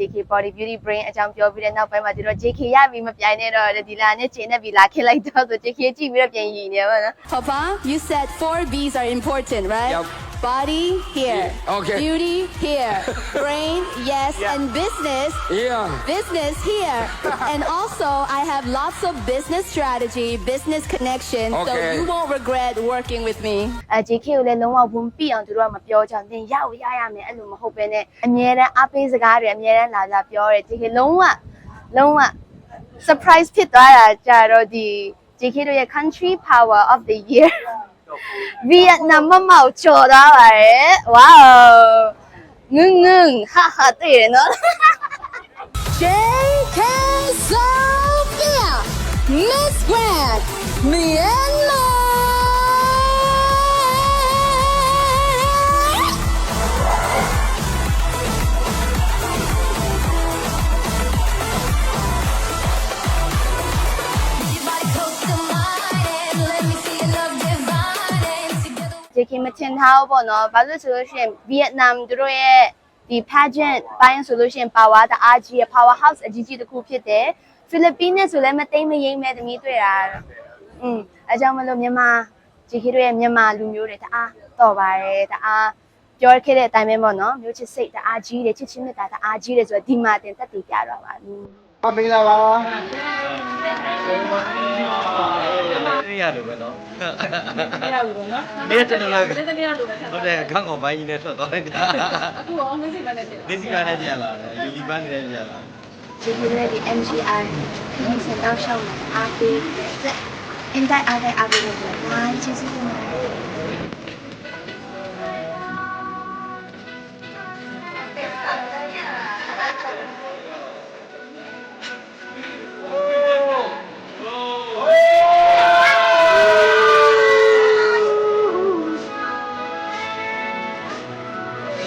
JK Body Beauty Brain အကြောင်းပြောပြီးတဲ့နောက်ပိုင်းမှာဒီတော့ JK ရပြီမပြိုင်နဲ့တော့ဒီလာနဲ့ချိန်နဲ့ပြီလာခစ်လိုက်တော့ဆို JK ကြည့်ပြီးတော့ပြန်ရည်နေပါတော့ Papa, you said four B's are important, right? Yep. Body here. Okay. Beauty here. Brain, yes, and business. Yeah. Business here. and also, I have lots of business strategy, business connection, so Okay. you won't regret working with me. အဲ JK ကိုလည်းလုံးဝဝန်ပြအောင်သူတို့ကမပြောကြဘူးသင်ရရရမယ်အဲ့လိုမဟုတ်ဘဲနဲ့အမြဲတမ်းအပေးစကားတွေအမြဲတမ်းလာလာပြောတယ် JK လုံးဝလုံးဝ surprise ဖြစ်သွားတာကြတော့ဒီ JK တို့ရဲ့ country power of the year ဗီယက်နမ်မမောက်ချော်သွားပါတယ်ဝေါငုံငုံဟာဟာတဲ့ရနော် JK Sophia, Miss Grand, Myanmar. ရေခင်မတင်ထားဘူးပေါ့နော်ဘာလို့ဆိုလို့ရှိရင်ဗီယက်နမ်သူတို့ရဲ့ဒီ pageant ဘိုင်းဆိုလို့ရှိရင် power တအားကြီးရဲ့ power house အကြီးကြီးတစ်ခုဖြစ်တယ်ဖိလစ်ပိနဲ့ဆိုလည်းမသိမယိမ့်မဲ့သမီးတွေ့တာอืมအကြောင်းမလို့မြန်မာဂျီခီတို့ရဲ့မြန်မာလူမျိုးတွေတအားတော်ပါတယ်တအားပြောခဲ့တဲ့အတိုင်းပဲပေါ့နော်မျိုးချစ်စိတ်တအားကြီးတယ်ချစ်ချင်းမြတ်တာတအားကြီးတယ်ဆိုတော့ဒီမှာတင်တက်တည်ပြတော့ပါဘူး มမင်္ဂလာပါနေရလို့ပဲနော်နေရလို့ပဲနော်နေတယ်လို့လည်းနေတယ်လို့ပဲဟုတ်တယ်ခေါင်းကောင်ပိုင်းကြီးနဲ့ထွက်သွားလိုက်တာအခုရောမစီမနဲ့ပြန်မစီမနဲ့ပြန်လာတယ်လီပန်းနေတဲ့ပြန်လာ JK တို့ရဲ့ဒီ MGI ခင်းစတောက်ရှောက်မှာအားပေးတဲ့အင်တိုက်အားတိုက်အားပေးလို့ဆိုတော့အားချစ်စ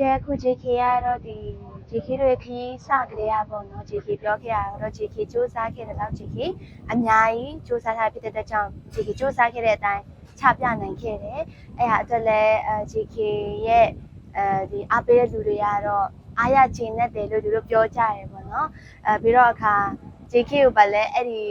ကဲအခု JK ကတော့ဒီ JK တို့ရဲ့ခရီးစကြတဲ့ရပေါ့နော် JK ပြောခဲ့ရတော့ JK စူးစမ်းခဲ့တဲ့လောက် JK အများကြီးစူးစမ်းထားဖြစ်တဲ့အတွက်ကြောင့် JK စူးစမ်းခဲ့တဲ့အတိုင်းချပြနိုင်ခဲ့တယ်။အဲ့ဟာအတွက်လည်းအဲ JK ရဲ့အဲဒီအားပေးတဲ့လူတွေကတော့အားရခြင်းနဲ့တယ်လို့သူတို့ပြောကြတယ်ပေါ့နော်။အဲပြီးတော့အခါ JK ကိုပါလဲအဲ့ဒီ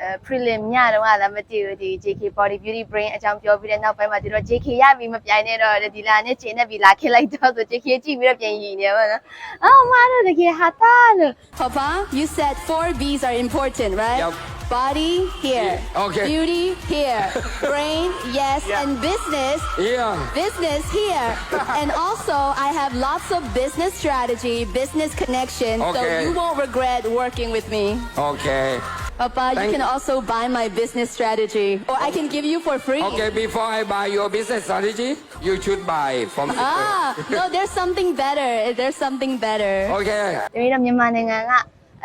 အဲ prelim ညတော့ကလည်းမသိဘူးဒီ JK body beauty brain အကြောင်းပြောပြီးတဲ့နောက်ပိုင်းမှာဒီတော့ JK ရပြီမပြိုင်နဲ့တော့ဒီလာနဲ့ချိန်နဲ့ပြီလာခစ်လိုက်တော့ဆို JK ကြည့်ပြီးတော့ပြန်ရည်နေပါတော့။အော်မတော်တကယ်ဟာတာလို့ Papa, you said four B's are important, right? Yep. Body here. Okay. Beauty here. Brain, yes, and business. Yeah. Business here. and also, I have lots of business strategy, business connection, so Okay. you won't regret working with me. Okay. Papa, you Thank- can also buy my business strategy, or I can give you for free. Okay. Before I buy your business strategy, you should buy from. Ah, no, there's something better. There's something better. Okay. တမီးတော့မြန်မာနိုင်ငံက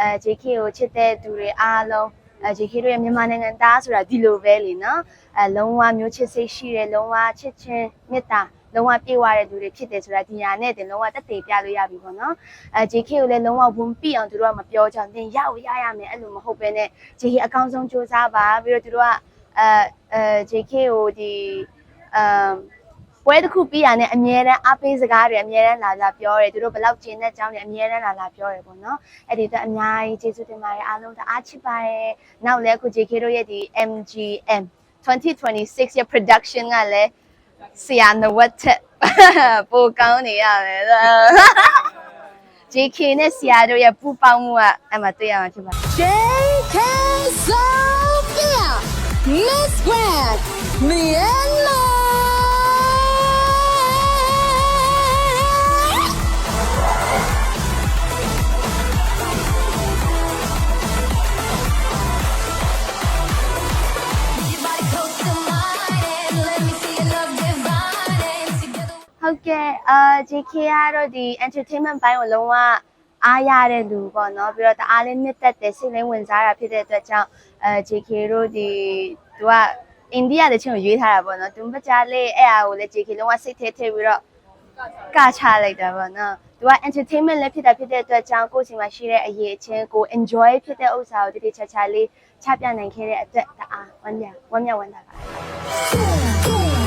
အဲ JK ကိုချစ်တဲ့သူတွေအားလုံး အဲ JK တို့ရဲ့မြန်မာနိုင်ငံသားဆိုတာဒီလိုပဲလीနော်အဲလုံးဝမျိုးချစ်စိတ်ရှိတယ်လုံးဝချစ်ချင်းမေတ္တာလုံးဝပြေဝတဲ့လူတွေဖြစ်တယ်ဆိုတာဒီညာနဲ့တင်လုံးဝတက်တည်ပြလို့ရပြီပေါ့နော်အဲ JK ကိုလည်းလုံးဝဝန်ပြအောင်သူတို့ကမပြောကြဘူးသင်ရရရမယ်အဲ့လိုမဟုတ်ဘဲနဲ့ JK အကောင်းဆုံးစူးစမ်းပါပြီးတော့သူတို့ကအဲအဲ JK ကိုဒီအမ် ပွဲတစ်ခုပြီးရတဲ့အမြဲတမ်းအပေးစကားတွေအမြဲတမ်းလာလာပြောတယ်သူတို့ဘယ်လောက်ကျင်းတဲ့ကြောင်းတွေအမြဲတမ်းလာလာပြောတယ်ပေါ့နော်အဲ့ဒီတော့အများကြီးကျေးဇူးတင်ပါတယ်အားလုံးတအားချစ်ပါတယ်နောက်လည်းအခု JK တို့ရဲ့ဒီ MGM 2026ရဲ့ production ကလည်းဆရာနဝတ်ထက်ပိုကောင်းနေရတယ်လား JK နဲ့ဆရာတို့ရဲ့ပူပေါင်းမှုကအဲ့မှာတွေ့ရမှာဖြစ်ပါတယ် JK Sophia, Miss Grand, Myanmar. ။ ဟုတ်ကဲ့အာ JK ကတော့ဒီ entertainment ဘိုင်းကိုလုံးဝအားရတဲ့လူပေါ့နော်ပြီးတော့တအားလေးနှစ်သက်တဲ့စိတ်လေးဝင်စားတာဖြစ်တဲ့အတွက်ကြောင့်အဲ JK တို့ဒီသူကအိန္ဒိယတချင်းကိုရွေးထားတာပေါ့နော်သူမကြလေးအဲ့အားကိုလည်း JK လုံးဝစိတ်ထဲထည့်ပြီးတော့ကချလိုက်တာပေါ့နော်သူက entertainment လည်းဖြစ်တာဖြစ်တဲ့အတွက်ကြောင့်ကိုယ့်စီမှာရှိတဲ့အရေးအချင်းကို enjoy ဖြစ်တဲ့ဥစ္စာကိုတတိချာချာလေးချပြနိုင်ခဲ့တဲ့အတွက်တအားဝမ်းမြောက်ဝမ်းမြောက်ဝမ်းသာပါ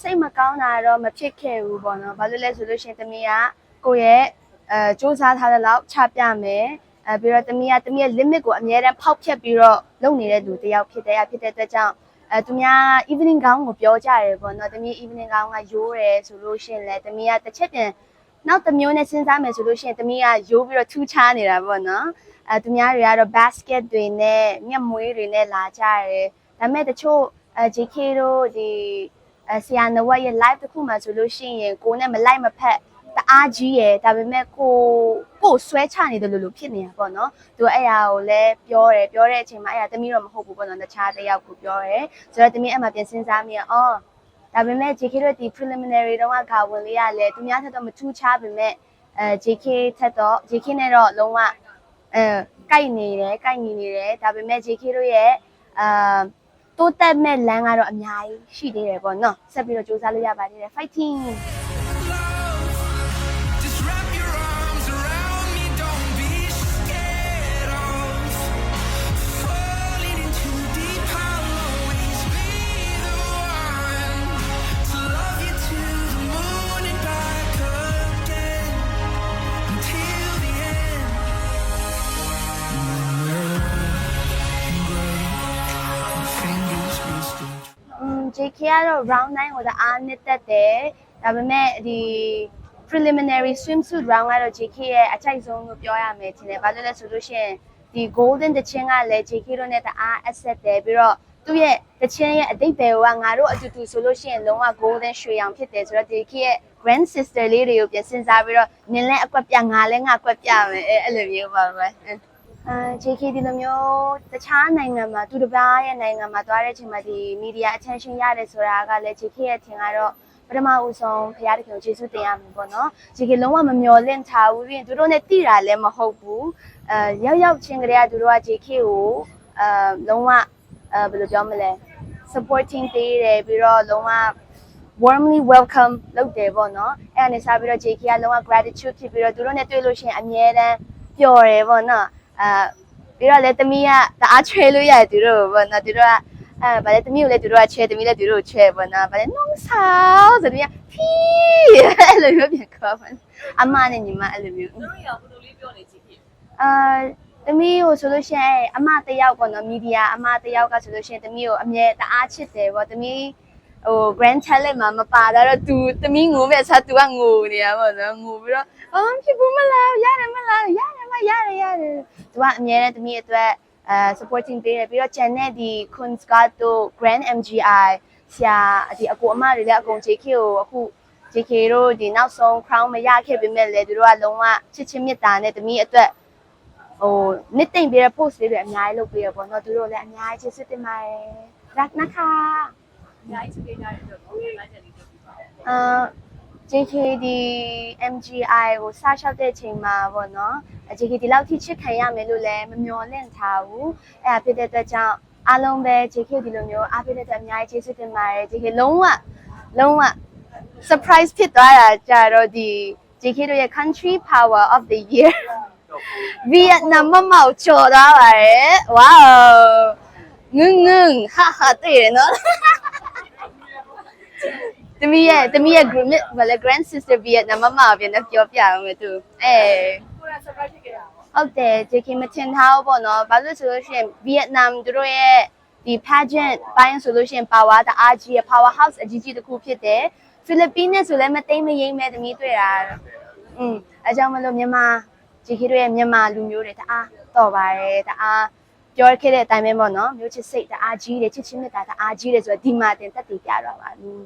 စိတ်မကောင်းတာတော့မဖြစ်ခဲ့ဘူးပေါ့နော်။ဘာလို့လဲဆိုလို့ရှိရင်သမီးကကိုယ့်ရဲ့အဲစူးစမ်းထားတဲ့လောက်ချပြမယ်။အဲပြီးတော့သမီးကသမီးရဲ့ limit ကိုအများတန်းဖောက်ဖျက်ပြီးတော့လုပ်နေတဲ့လူတစ်ယောက်ဖြစ်တယ်။ဖြစ်တဲ့အတွက်ကြောင့်အဲသူများ evening gown ကိုပြောကြတယ်ပေါ့နော်။သမီး evening gown ကရိုးတယ်ဆိုလို့ရှိရင်လည်းသမီးကတစ်ချက်ပြန်နောက်တစ်မျိုးနဲ့စဉ်းစားမယ်ဆိုလို့ရှိရင်သမီးကရိုးပြီးတော့ထူးခြားနေတာပေါ့နော်။အဲသူများတွေကတော့ basket တွေနဲ့မျက်မွေးတွေနဲ့လာကြတယ်။ဒါပေမဲ့တချို့အဲ JK တို့ဒီ အဲဆရာနဝက်ရဲ့ live တစ်ခုမှဆိုလို့ရှိရင်ကိုနဲ့မလိုက်မဖက်တအားကြီးရယ်ဒါပေမဲ့ကိုကိုဆွဲချနေတယ်လို့လို့ဖြစ်နေတာပေါ့နော်သူအဲ့အရာကိုလည်းပြောတယ်ပြောတဲ့အချိန်မှာအဲ့အရာတမီးတော့မဟုတ်ဘူးပေါ့နော်တခြားတစ်ယောက်ကိုပြောတယ်ဆိုတော့တမီးအဲ့မှာပြန်စဉ်းစားမိရအော်ဒါပေမဲ့ JK တို့ဒီ preliminary တုန်းကဂါဝင်လေးရလဲသူများထက်တော့မထူးခြားပေမဲ့အဲ JK ထက်တော့ JK နဲ့တော့လုံးဝအဲကိုက်နေတယ်ကိုက်ညီနေတယ်ဒါပေမဲ့ JK တို့ရဲ့အာ တိုးတက်မဲ့လမ်းကတော့အများကြီးရှိသေးတယ်ပေါ့နော်ဆက်ပြီးတော့စူးစမ်းလို့ရပါသေးတယ် fighting อืม JK ကတော့ round 9ကိုသာအားနစ်သက်တယ်ဒါပေမဲ့ဒီ preliminary swimsuit round ကတော့ JK ရဲ့အကြိုက်ဆုံးလို့ပြောရမယ်ထင်တယ်ဘာလို့လဲဆိုလို့ရှိရင်ဒီ golden တချင်းကလည်း JK တို့နဲ့တအား asset တယ်ပြီးတော့သူ့ရဲ့တချင်းရဲ့အတိတ်ဘယ်ကငါတို့အတူတူဆိုလို့ရှိရင်လုံးဝ golden ရွှေရောင်ဖြစ်တယ်ဆိုတော့ JK ရဲ့ grand sister လေးတွေကိုပြန်စဉ်းစားပြီးတော့နင်းလဲအကွက်ပြငါလဲငါကွက်ပြမယ်အဲအဲ့လိုမျိုးပါပဲ အာ JK ဒီလိုမျိုးတခြားနိုင်ငံမှာသူတစ်ပါးရဲ့နိုင်ငံမှာသွားတဲ့အချိန်မှာဒီ media attention ရတယ်ဆိုတာကလည်း JK ရဲ့ထင်ကတော့ပထမဦးဆုံးဖရားတခင်ကိုကျေးဇူးတင်ရမှာပေါ့နော် JK လုံးဝမမျော်လင့်ထားဘူးပြီးရင်သူတို့နဲ့တိတာလည်းမဟုတ်ဘူးအဲရောက်ရောက်ချင်းကလေးကသူတို့က JK ကိုအဲလုံးဝအဲဘယ်လိုပြောမလဲ supporting ပေးတယ်ပြီးတော့လုံးဝ warmly welcome လုပ်တယ်ပေါ့နော်အဲ့ဒါနဲ့စပြီးတော့ JK ကလုံးဝ gratitude ဖြစ်ပြီးတော့သူတို့နဲ့တွေ့လို့ရှိရင်အမြဲတမ်းပျော်တယ်ပေါ့နော် အာပြီးတော့လည်းတမီးကတအားချွဲလို့ရတယ်သူတို့ကိုပေါ့နော်သူတို့ကအဲဗါလေတမီးကိုလည်းသူတို့ကချဲတမီးလည်းသူတို့ကိုချဲပေါ့နော်ဗါလေနှုံးဆောဆိုတမီးကဖီးအဲ့လိုမျိုးပြန်ခေါ်ပါအမနဲ့ညီမအဲ့လိုမျိုးတို့ရဘယ်လိုလေးပြောနေကြည့်ဖြစ်အာတမီးကိုဆိုလို့ရှိရင်အမတစ်ယောက်ပေါ့နော်မီဒီယာအမတစ်ယောက်ကဆိုလို့ရှိရင်တမီးကိုအမြဲတအားချစ်တယ်ပေါ့တမီးဟို grand talent မှာမပါတာတော့ तू သမီးငိုမဲ့ဆာ तू ကငိုနေတာပေါ့နော်ငိုပြီးတော့အော်ဖြစ်ဘူးမလားရတယ်မလားရတယ်မ ရတယ်ရတယ်သူကအများနဲ့တမီးအတွက်အဲ supporting ပေးတယ်ပြီးတော့ channel ဒီ Kunstgat တို့ Grand MGI ဆရာဒီအကူအမတွေလည်းအကုန် JK ကိုအခု JK တို့ဒီနောက်ဆုံး crown မရခဲ့ပေမဲ့လည်းသူတို့ကလုံးဝချစ်ချင်းမေတ္တာနဲ့တမီးအတွက်ဟိုနှစ်သိမ့်ပေးတဲ့ post လေးတွေအများကြီးလုပ်ပေးရပေါ့နော်သူတို့လည်းအများကြီးချစ်စစ်တင်ပါတယ်ရက်နခါအများကြီးချစ်ပေးကြတဲ့အတွက်ဘုရားလက်ချက်လေးလုပ်ပေးပါအာ JK ဒီ MGI ကိုစရှောက်တဲ့ချိန်မှာပေါ့နော် JK ဒီလောက်ထိချစ်ခံရမယ်လို့လည်းမမျှော်လင့်ထားဘူးအဲ့ဒါဖြစ်တဲ့အတွက်ကြောင့်အားလုံးပဲ JK ဒီလိုမျိုးအားပေးတဲ့အတွက်အများကြီးကျေးဇူးတင်ပါတယ် JK လုံးဝလုံးဝ surprise ဖြစ်သွားတာကြတော့ဒီ JK တို့ရဲ့ country power of the year ဗီယက်နမ်မမောက်ချော်သွားပါတယ်ဝေါငငငဟာဟာတဲ့ရနော်သမီးရဲ့သမီးရဲ့ group ဘာလဲ grand sister ပြည့်နမမပြနေပြောပြအောင်မယ်သူအဲ ဟုတ်တယ် JK မထင်ထားဘူးပေါ့နော်ဘာလို့ဆိုလို့ရှိရင်ဗီယက်နမ်သူတို့ရဲ့ဒီ pageant ပိုင်းဆိုလို့ရှိရင် power တအားကြီးရဲ့ power house အကြီးကြီးတစ်ခုဖြစ်တယ်ဖိလစ်ပင်းနဲ့ဆိုလည်းမသိမ့်မရိမ့်မဲ့သမီးတွေ့တာอืมအဲကြောင့်မလို့မြန်မာ JK တို့ရဲ့မြန်မာလူမျိုးတွေတအားတော်ပါတယ်တအားပြောခဲ့တဲ့အတိုင်းပဲပေါ့နော်မျိုးချစ်စိတ်တအားကြီးတယ်ချစ်ချင်းမြတ်တာတအားကြီးတယ်ဆိုတော့ဒီမှာတင်တက်တည်ပြတော့ပါဘူး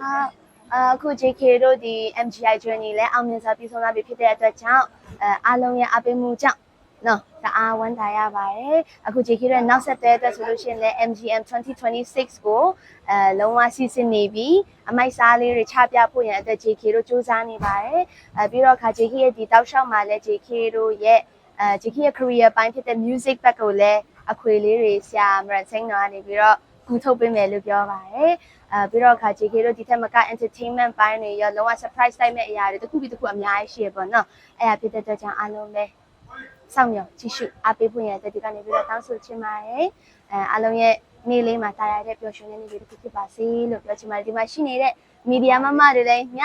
ဟာ အခု JK တို့ဒီ MGI journey လဲအောင်မြင်စွာပြီးဆုံးသွားပြီဖြစ်တဲ့အတွက်ကြောင့်အဲအားလုံးရဲ့အပိမှုကြောင့်နော်တအားဝမ်းသာရပါတယ်အခု JK တို့နောက်ဆက်တွဲအတွက်ဆိုလို့ရှိရင်လဲ MGM 2026ကိုအဲလုံးဝစီစဉ်နေပြီအမိုက်စားလေးတွေချပြဖို့ရန်အတွက် JK တို့စူးစမ်းနေပါတယ်အဲပြီးတော့ခါ JK ရဲ့ဒီတောက်လျှောက်မှာလဲ JK တို့ရဲ့အဲ JK ရဲ့ career ပိုင်းဖြစ်တဲ့ music ဘက်ကိုလည်းအခွေလေးတွေဆရာမရန်စိန်တော်ကနေပြီးတော့ကူထုတ်ပေးမယ်လို့ပြောပါတယ် အဲပြီးတော့ခါ JK တို့ဒီထက်မက entertainment ပိုင်းတွေရောလုံးဝ surprise တိုက်မဲ့အရာတွေတစ်ခုပြီးတစ်ခုအများကြီးရှိရပေါ့နော်အဲ့ဒါဖြစ်တဲ့အတွက်ကြောင့်အားလုံးပဲစောင့်မျှော်ကြည့်ရှုအားပေးဖို့ရတဲ့ဒီကနေပြီးတော့တောင်းဆိုချင်ပါတယ်အဲအားလုံးရဲ့နေ့လေးမှာတာယာတဲ့ပျော်ရွှင်တဲ့နေ့လေးတစ်ခုဖြစ်ပါစေလို့ပြောချင်ပါတယ်ဒီမှာရှိနေတဲ့မီဒီယာမမတွေလည်းည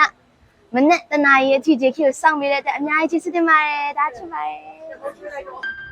မနဲ့တနာရီအထိ JK ကိုစောင့်ပေးတဲ့အတွက်အများကြီးကျေးဇူးတင်ပါတယ်ဒါချင်ပါတယ်